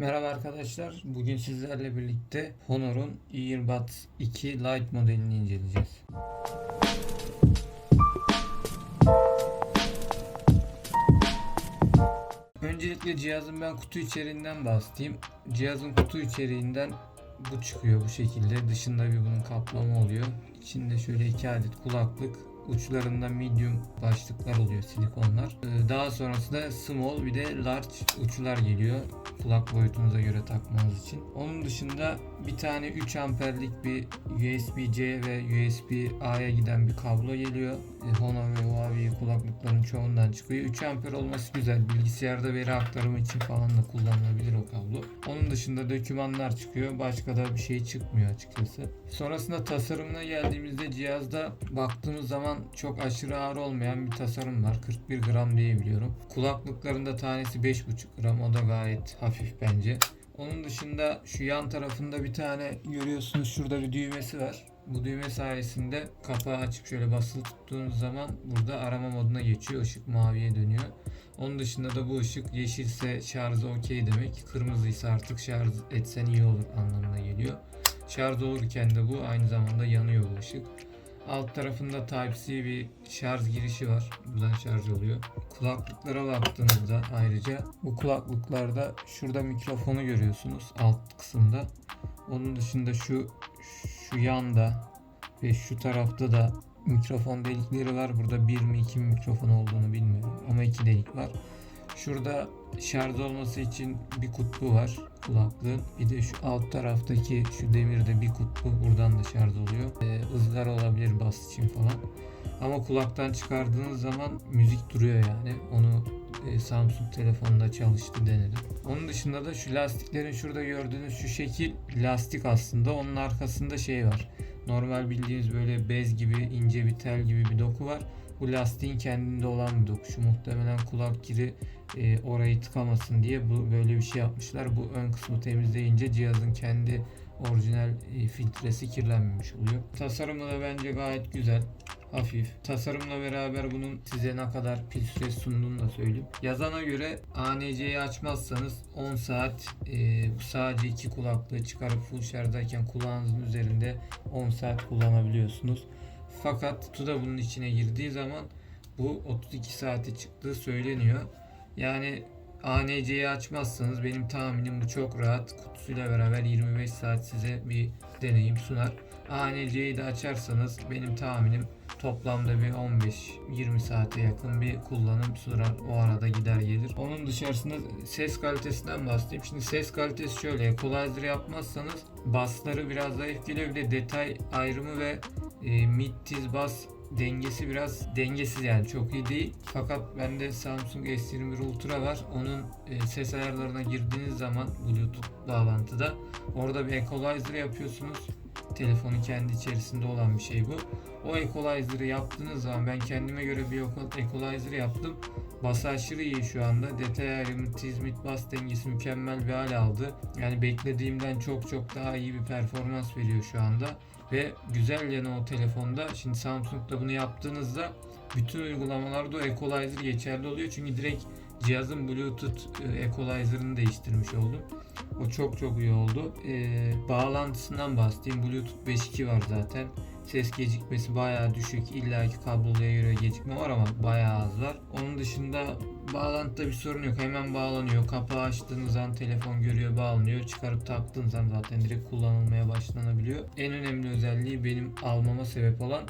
Merhaba arkadaşlar. Bugün sizlerle birlikte Honor'un Earbuds 2 Lite modelini inceleyeceğiz. Öncelikle cihazın ben kutu içeriğinden bahsedeyim. Cihazın kutu içeriğinden bu çıkıyor bu şekilde. Dışında bir bunun kaplama oluyor. İçinde şöyle iki adet kulaklık, uçlarında medium başlıklar oluyor silikonlar. Ee, Daha sonrasında small bir de large uçlar geliyor kulak boyutunuza göre takmanız için. Onun dışında bir tane 3 amperlik bir USB-C ve USB-A'ya giden bir kablo geliyor. E, Honor ve Huawei kulaklıkların çoğundan çıkıyor. 3 amper olması güzel. Bilgisayarda veri aktarımı için falan da kullanılabilir o kablo. Dışında dokümanlar çıkıyor. Başka da bir şey çıkmıyor açıkçası. Sonrasında tasarımına geldiğimizde cihazda baktığımız zaman çok aşırı ağır olmayan bir tasarım var. 41 gram diye biliyorum. Kulaklıklarında tanesi 5,5 gram. O da gayet hafif bence. Onun dışında şu yan tarafında bir tane görüyorsunuz şurada bir düğmesi var. Bu düğme sayesinde kapağı açıp şöyle basılı tuttuğunuz zaman burada arama moduna geçiyor. Işık maviye dönüyor. Onun dışında da bu ışık yeşilse şarjı okey demek. Kırmızıysa artık şarj etsen iyi olur anlamına geliyor. Şarj olurken de bu aynı zamanda yanıyor bu ışık. Alt tarafında Type-C bir şarj girişi var. Buradan şarj oluyor. Kulaklıklara baktığınızda ayrıca bu kulaklıklarda şurada mikrofonu görüyorsunuz alt kısımda. Onun dışında şu şu yanda ve şu tarafta da mikrofon delikleri var. Burada bir mi iki mi mikrofon olduğunu bilmiyorum ama iki delik var. Şurada şarj olması için bir kutbu var kulaklığın. Bir de şu alt taraftaki şu demirde bir kutbu buradan da şarj oluyor. Ee, ızgara olabilir bas için falan. Ama kulaktan çıkardığınız zaman müzik duruyor yani. Onu e, Samsung telefonunda çalıştı denedim. Onun dışında da şu lastiklerin şurada gördüğünüz şu şekil lastik aslında. Onun arkasında şey var. Normal bildiğiniz böyle bez gibi ince bir tel gibi bir doku var. Bu lastiğin kendinde olan bir doku. Şu muhtemelen kulak kiri e, orayı tıkamasın diye bu böyle bir şey yapmışlar. Bu ön kısmı temizleyince cihazın kendi orijinal e, filtresi kirlenmemiş oluyor. Tasarımı da bence gayet güzel hafif. Tasarımla beraber bunun size ne kadar pil süresi sunduğunu da söyleyeyim. Yazana göre ANC'yi açmazsanız 10 saat e, sadece iki kulaklığı çıkarıp full şarjdayken kulağınızın üzerinde 10 saat kullanabiliyorsunuz. Fakat kutu da bunun içine girdiği zaman bu 32 saate çıktığı söyleniyor. Yani ANC'yi açmazsanız benim tahminim bu çok rahat kutusuyla beraber 25 saat size bir deneyim sunar. ANC'yi de açarsanız benim tahminim toplamda bir 15-20 saate yakın bir kullanım sürer. O arada gider gelir. Onun dışarısında ses kalitesinden bahsedeyim. Şimdi ses kalitesi şöyle. Equalizer yapmazsanız basları biraz zayıf geliyor. Bir de detay ayrımı ve e, mid tiz bas dengesi biraz dengesiz yani çok iyi değil. Fakat bende Samsung S21 Ultra var. Onun e, ses ayarlarına girdiğiniz zaman Bluetooth bağlantıda orada bir equalizer yapıyorsunuz. Telefonun kendi içerisinde olan bir şey bu. O equalizer'ı yaptığınız zaman ben kendime göre bir equalizer yaptım. Bası aşırı iyi şu anda. Detay ayrımı, tiz mid bas dengesi mükemmel bir hal aldı. Yani beklediğimden çok çok daha iyi bir performans veriyor şu anda. Ve güzel yanı o telefonda şimdi Samsung'da bunu yaptığınızda bütün uygulamalarda o equalizer geçerli oluyor. Çünkü direkt cihazın Bluetooth e, equalizer'ını değiştirmiş oldum. O çok çok iyi oldu. Ee, bağlantısından bahsedeyim. Bluetooth 5.2 var zaten. Ses gecikmesi bayağı düşük. İlla ki kabloluya göre gecikme var ama bayağı az var. Onun dışında bağlantıda bir sorun yok. Hemen bağlanıyor. Kapağı açtığınız an telefon görüyor bağlanıyor. Çıkarıp taktığınız an zaten direkt kullanılmaya başlanabiliyor. En önemli özelliği benim almama sebep olan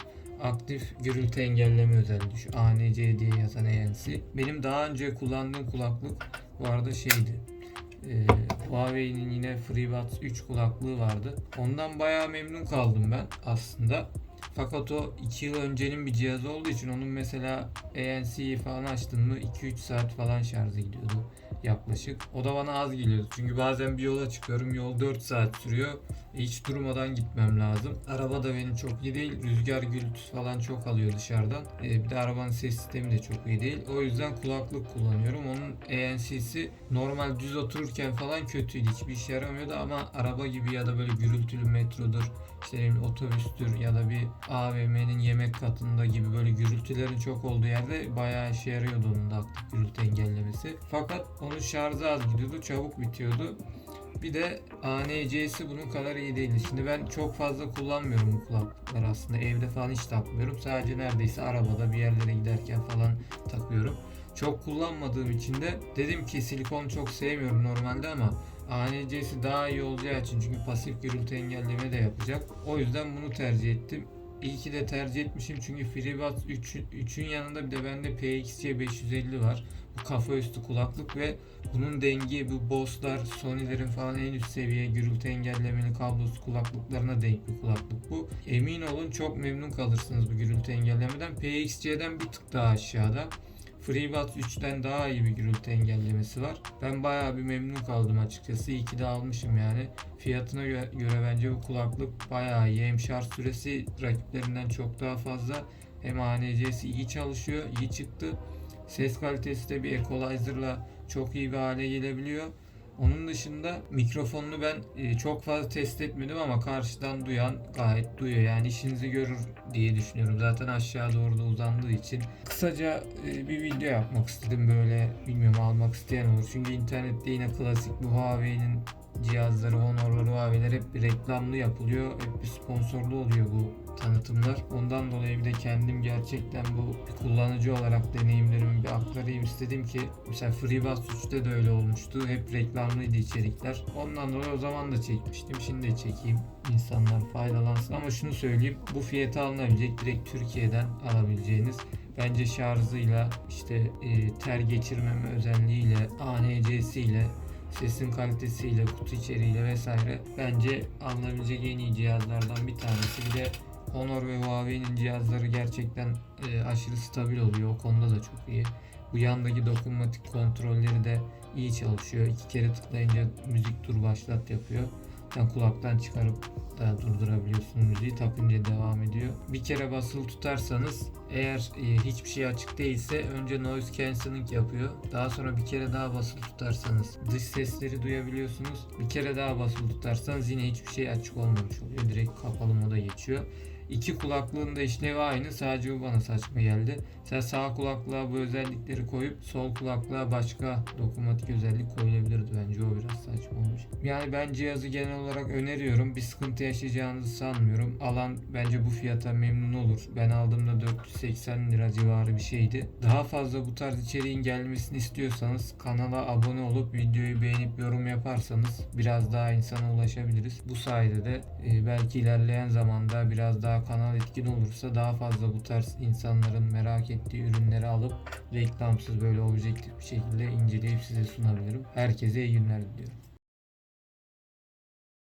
aktif gürültü engelleme özelliği şu ANC diye yazan ANC. Benim daha önce kullandığım kulaklık bu arada şeydi. Ee, Huawei'nin yine FreeBuds 3 kulaklığı vardı. Ondan bayağı memnun kaldım ben aslında. Fakat o 2 yıl öncenin bir cihazı olduğu için onun mesela ANC'yi falan açtın mı 2-3 saat falan şarjı gidiyordu yaklaşık. O da bana az geliyordu. Çünkü bazen bir yola çıkıyorum yol 4 saat sürüyor. hiç durmadan gitmem lazım. Araba da benim çok iyi değil. Rüzgar gürültüsü falan çok alıyor dışarıdan. Ee, bir de arabanın ses sistemi de çok iyi değil. O yüzden kulaklık kullanıyorum. Onun ENC'si normal düz otururken falan kötüydü. Hiçbir işe yaramıyordu ama araba gibi ya da böyle gürültülü metrodur, işte otobüstür ya da bir AVM'nin yemek katında gibi böyle gürültülerin çok olduğu yerde bayağı işe yarıyordu onun da gürültü engellemesi. Fakat onun şarjı az gidiyordu, çabuk bitiyordu. Bir de ANC'si bunun kadar iyi değildi. Şimdi ben çok fazla kullanmıyorum bu kulaklıkları aslında. Evde falan hiç takmıyorum. Sadece neredeyse arabada bir yerlere giderken falan takıyorum. Çok kullanmadığım için de dedim ki silikon çok sevmiyorum normalde ama ANC'si daha iyi olacağı için çünkü pasif gürültü engelleme de yapacak. O yüzden bunu tercih ettim. İyi ki de tercih etmişim çünkü FreeBuds 3'ün 3'ün yanında bir de bende PXC 550 var. Bu kafa üstü kulaklık ve bunun dengi bu Bose'lar, Sony'lerin falan en üst seviye gürültü engellemeli kablosuz kulaklıklarına denk bir kulaklık bu. Emin olun çok memnun kalırsınız bu gürültü engellemeden. PXC'den bir tık daha aşağıda. FreeBuds 3'ten daha iyi bir gürültü engellemesi var. Ben bayağı bir memnun kaldım açıkçası. İyi ki de almışım yani. Fiyatına gö- göre bence bu kulaklık bayağı iyi. Hem şarj süresi rakiplerinden çok daha fazla. Hem ANC'si iyi çalışıyor, iyi çıktı. Ses kalitesi de bir equalizer'la çok iyi bir hale gelebiliyor. Onun dışında mikrofonunu ben e, çok fazla test etmedim ama karşıdan duyan gayet duyuyor. Yani işinizi görür diye düşünüyorum. Zaten aşağı doğru da uzandığı için. Kısaca e, bir video yapmak istedim böyle bilmiyorum almak isteyen olur. Çünkü internette yine klasik bu Huawei'nin cihazları, Honor ve Huawei'ler hep bir reklamlı yapılıyor. Hep bir sponsorlu oluyor bu tanıtımlar. Ondan dolayı bir de kendim gerçekten bu kullanıcı olarak deneyimlerimi bir aktarayım istedim ki mesela FreeBuds 3'te de öyle olmuştu. Hep reklamlıydı içerikler. Ondan dolayı o zaman da çekmiştim. Şimdi de çekeyim. İnsanlar faydalansın ama şunu söyleyeyim. Bu fiyata alınabilecek direkt Türkiye'den alabileceğiniz bence şarjıyla işte e, ter geçirmeme özelliğiyle ANC'siyle sesin kalitesiyle, kutu içeriğiyle vesaire bence alınabilecek en iyi cihazlardan bir tanesi. Bir de Honor ve Huawei'nin cihazları gerçekten e, aşırı stabil oluyor. O konuda da çok iyi. Bu yandaki dokunmatik kontrolleri de iyi çalışıyor. İki kere tıklayınca müzik dur başlat yapıyor. Sen kulaktan çıkarıp da durdurabiliyorsun müziği. Takınca devam ediyor. Bir kere basılı tutarsanız eğer e, hiçbir şey açık değilse önce noise cancelling yapıyor. Daha sonra bir kere daha basılı tutarsanız dış sesleri duyabiliyorsunuz. Bir kere daha basılı tutarsanız yine hiçbir şey açık olmamış oluyor. Direkt kapalı moda geçiyor. İki kulaklığın da işlevi aynı. Sadece bu bana saçma geldi. Sen sağ kulaklığa bu özellikleri koyup sol kulaklığa başka dokunmatik özellik koyulabilirdi bence. O biraz saçma olmuş. Yani ben cihazı genel olarak öneriyorum. Bir sıkıntı yaşayacağınızı sanmıyorum. Alan bence bu fiyata memnun olur. Ben aldığımda 480 lira civarı bir şeydi. Daha fazla bu tarz içeriğin gelmesini istiyorsanız kanala abone olup videoyu beğenip yorum yaparsanız biraz daha insana ulaşabiliriz. Bu sayede de e, belki ilerleyen zamanda biraz daha kanal etkin olursa daha fazla bu tarz insanların merak ettiği ürünleri alıp reklamsız böyle objektif bir şekilde inceleyip size sunabilirim. Herkese iyi günler diliyorum.